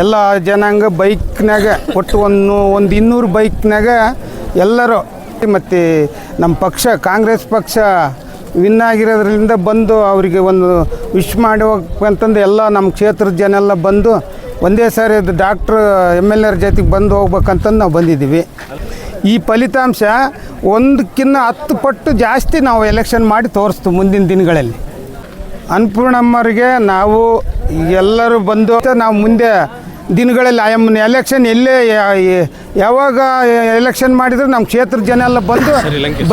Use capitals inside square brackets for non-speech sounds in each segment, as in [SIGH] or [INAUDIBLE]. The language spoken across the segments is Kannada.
ಎಲ್ಲ ಜನಾಂಗ ಬೈಕ್ನಾಗ ಒಟ್ಟು ಒಂದು ಒಂದು ಇನ್ನೂರು ಬೈಕ್ನಾಗ ಎಲ್ಲರೂ ಮತ್ತು ನಮ್ಮ ಪಕ್ಷ, ಕಾಂಗ್ರೆಸ್ ಪಕ್ಷ ವಿನ್ ಆಗಿರೋದ್ರಿಂದ ಬಂದು ಅವರಿಗೆ ಒಂದು ವಿಶ್ ಮಾಡಿ ಹೋಗ್ಬೇಕಂತಂದು ಎಲ್ಲ ನಮ್ಮ ಕ್ಷೇತ್ರದ ಜನ ಎಲ್ಲ ಬಂದು ಒಂದೇ ಸಾರಿ ಅದು ಡಾಕ್ಟ್ರ್ ಎಂ ಎಲ್ ಎರ್ ಜೊತೆಗೆ ಬಂದು ಹೋಗ್ಬೇಕಂತಂದು ನಾವು ಬಂದಿದ್ದೀವಿ. ಈ ಫಲಿತಾಂಶ ಒಂದಕ್ಕಿಂತ ಹತ್ತು ಪಟ್ಟು ಜಾಸ್ತಿ ನಾವು ಎಲೆಕ್ಷನ್ ಮಾಡಿ ತೋರಿಸ್ತು ಮುಂದಿನ ದಿನಗಳಲ್ಲಿ. ಅನ್ನಪೂರ್ಣಮ್ಮರಿಗೆ ನಾವು ಎಲ್ಲರೂ ಬಂದು ನಾವು ಮುಂದೆ ದಿನಗಳಲ್ಲಿ ಆಯಮ್ ಎಲೆಕ್ಷನ್ ಎಲ್ಲೇ ಯಾವಾಗ ಎಲೆಕ್ಷನ್ ಮಾಡಿದ್ರು ನಮ್ಮ ಕ್ಷೇತ್ರದ ಜನ ಎಲ್ಲ ಬಂದು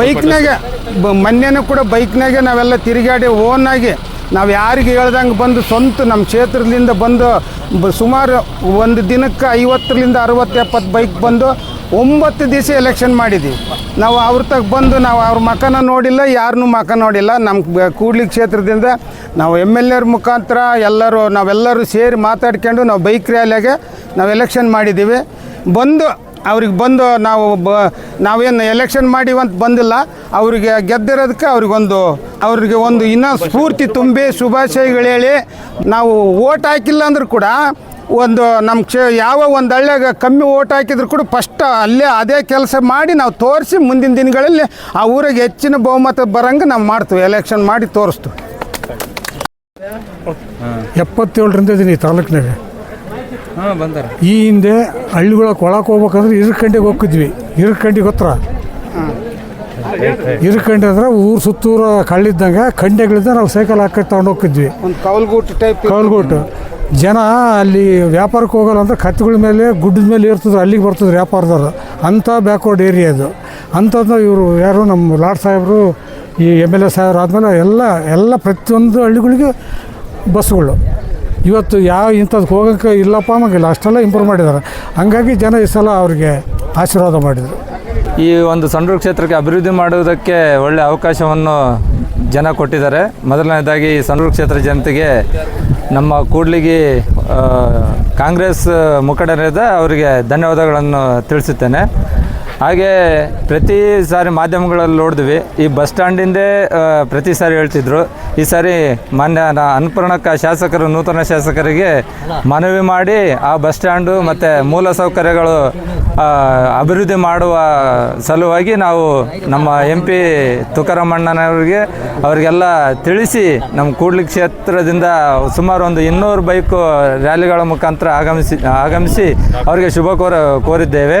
ಬೈಕ್ನಾಗೆ ಬ- ಮೊನ್ನೆನೂ ಕೂಡ ಬೈಕ್ನಾಗೆ ನಾವೆಲ್ಲ ತಿರುಗಾಡಿ ಓನಾಗಿ ನಾವು ಯಾರಿಗೆ ಹೇಳ್ದಂಗೆ ಬಂದು ಸ್ವಂತ ನಮ್ಮ ಕ್ಷೇತ್ರದಿಂದ ಬಂದು ಬ- ಸುಮಾರು ಒಂದು ದಿನಕ್ಕೆ ಐವತ್ತರಿಂದ ಅರವತ್ತು ಎಪ್ಪತ್ತು ಬೈಕ್ ಬಂದು ಒಂಬತ್ತು ದಿವಸ ಎಲೆಕ್ಷನ್ ಮಾಡಿದ್ದೀವಿ ನಾವು ಅವ್ರ ತಗ ಬಂದು ನಾವು ಅವ್ರ ಮಕನ ನೋಡಿಲ್ಲ ಯಾರನ್ನೂ ಮಕ ನೋಡಿಲ್ಲ. ನಮ್ಮ ಕೂಡ್ಲಿ ಕ್ಷೇತ್ರದಿಂದ ನಾವು ಎಂ ಎಲ್ ಎರ್ ಮುಖಾಂತರ ಎಲ್ಲರೂ, ನಾವೆಲ್ಲರೂ ಸೇರಿ ಮಾತಾಡ್ಕೊಂಡು ನಾವು ಬೈಕ್ ರ್ಯಾಲಿಯಾಗೆ ನಾವು ಎಲೆಕ್ಷನ್ ಮಾಡಿದ್ದೀವಿ. ಬಂದು ಅವ್ರಿಗೆ ಬಂದು ನಾವು ಬ, ನಾವೇನು ಎಲೆಕ್ಷನ್ ಮಾಡಿವಂತ ಬಂದಿಲ್ಲ, ಅವರಿಗೆ ಗೆದ್ದಿರೋದಕ್ಕೆ ಅವ್ರಿಗೊಂದು, ಅವ್ರಿಗೆ ಒಂದು ಇನ್ನೂ ಸ್ಫೂರ್ತಿ ತುಂಬಿ ಶುಭಾಶಯಗಳು ಹೇಳಿ ನಾವು ಓಟ್ ಹಾಕಿಲ್ಲ ಅಂದ್ರೂ ಕೂಡ ಒಂದು ನಮ್ಮ ಕ್ಷೇ, ಯಾವ ಒಂದು ಹಳ್ಳಿಯಾಗ ಕಮ್ಮಿ ಓಟ್ ಹಾಕಿದ್ರು ಕೂಡ ಫಸ್ಟ್ ಅಲ್ಲೇ ಅದೇ ಕೆಲಸ ಮಾಡಿ ನಾವು ತೋರಿಸಿ ಮುಂದಿನ ದಿನಗಳಲ್ಲಿ ಆ ಊರಿಗೆ ಹೆಚ್ಚಿನ ಬಹುಮತ ಬರಂಗೆ ನಾವು ಮಾಡ್ತೀವಿ ಎಲೆಕ್ಷನ್ ಮಾಡಿ ತೋರಿಸ್ತೀವಿ. ಎಪ್ಪತ್ತೇಳರಿಂದ ಇದೀನಿ ತಾಲೂಕಿನಾಗ. ಹಾಂ ಬಂದಾರ. ಈ ಹಿಂದೆ ಹಳ್ಳಿಗಳಕ್ಕೆ ಒಳಕ್ಕೆ ಹೋಗ್ಬೇಕಂದ್ರೆ ಇರ್ಕಂಡಿಗೆ ಹೋಗಿದ್ವಿ ಇರ್ಕಂಡಿ ಗೊತ್ತರ ಇರ್ಕಂಡಿ ಅಂದ್ರೆ ಊರು ಸುತ್ತೂರ ಕಳ್ಳಿದ್ದಂಗೆ ಕಂಡೆಗಳಿಂದ ನಾವು ಸೈಕಲ್ ಹಾಕಿ ತಗೊಂಡು ಹೋಗಿದ್ವಿ ಒಂದು ಕೌಲ್ಗೂಟ ಟೈಪ್ ಕಲ್ಗೊಟ್ಟು ಜನ ಅಲ್ಲಿ ವ್ಯಾಪಾರಕ್ಕೆ ಹೋಗಲ್ಲ ಅಂದ್ರೆ ಕತ್ತಿಗಳ ಮೇಲೆ ಗುಡ್ಡದ ಮೇಲೆ ಇರ್ತಿದ್ರು ಅಲ್ಲಿಗೆ ಬರ್ತಿದ್ರು ವ್ಯಾಪಾರದವ್ರು. ಅಂಥ ಬ್ಯಾಕ್ವರ್ಡ್ ಏರಿಯಾ ಅದು. ಅಂಥದ್ದು ಇವರು ಯಾರು ನಮ್ಮ ಲಾಡ್ ಸಾಹೇಬರು ಈ ಎಂ ಎಲ್ ಎ ಸಾಹೇಬ್ರು ಆದಮೇಲೆ ಎಲ್ಲ ಎಲ್ಲ ಪ್ರತಿಯೊಂದು ಹಳ್ಳಿಗಳಿಗೆ ಬಸ್ಗಳು ಇವತ್ತು ಯಾವ ಇಂಥದ್ದು ಹೋಗೋಕ್ಕೆ ಇಲ್ಲಪ್ಪ ಅನ್ನೋಂಗಿಲ್ಲ. ಅಷ್ಟೆಲ್ಲ ಇಂಪ್ರೂವ್ ಮಾಡಿದ್ದಾರೆ. ಹಂಗಾಗಿ ಜನ ಈ ಸಲ ಅವ್ರಿಗೆ ಆಶೀರ್ವಾದ ಮಾಡಿದರು. ಈ ಒಂದು ಸಂಡೂರು ಕ್ಷೇತ್ರಕ್ಕೆ ಅಭಿವೃದ್ಧಿ ಮಾಡುವುದಕ್ಕೆ ಒಳ್ಳೆಯ ಅವಕಾಶವನ್ನು ಜನ ಕೊಟ್ಟಿದ್ದಾರೆ. ಮೊದಲನೇದಾಗಿ ಈ ಸಂಡೂರು ಕ್ಷೇತ್ರ ಜನತೆಗೆ ನಮ್ಮ ಕೂಡ್ಲಿಗಿ ಕಾಂಗ್ರೆಸ್ ಮುಖಂಡರಿದ್ದ ಅವರಿಗೆ ಧನ್ಯವಾದಗಳನ್ನು ತಿಳಿಸುತ್ತೇನೆ. ಹಾಗೆ ಪ್ರತಿ ಸಾರಿ ಮಾಧ್ಯಮಗಳಲ್ಲಿ ನೋಡಿದ್ವಿ. ಈ ಬಸ್ ಸ್ಟ್ಯಾಂಡಿಂದೇ ಪ್ರತಿ ಸಾರಿ ಹೇಳ್ತಿದ್ರು. ಈ ಸಾರಿ ಮಾನ್ಯ ಅನ್ನಪೂರ್ಣಕ್ಕ ಶಾಸಕರು, ನೂತನ ಶಾಸಕರಿಗೆ ಮನವಿ ಮಾಡಿ ಆ ಬಸ್ ಸ್ಟ್ಯಾಂಡು ಮತ್ತು ಮೂಲ ಸೌಕರ್ಯಗಳು ಅಭಿವೃದ್ಧಿ ಮಾಡುವ ಸಲುವಾಗಿ ನಾವು ನಮ್ಮ ಎಂ ಪಿ ತುಕಾರಾಮಣ್ಣನವರಿಗೆ ಅವರಿಗೆಲ್ಲ ತಿಳಿಸಿ ನಮ್ಮ ಕೂಡ್ಲಿ ಕ್ಷೇತ್ರದಿಂದ ಸುಮಾರು ಒಂದು ಇನ್ನೂರು ಬೈಕು ರ್ಯಾಲಿಗಳ ಮುಖಾಂತರ ಆಗಮಿಸಿ ಆಗಮಿಸಿ ಅವರಿಗೆ ಶುಭ ಕೋರ, ಕೋರಿದ್ದೇವೆ.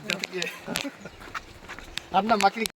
[LAUGHS] આપના માકડી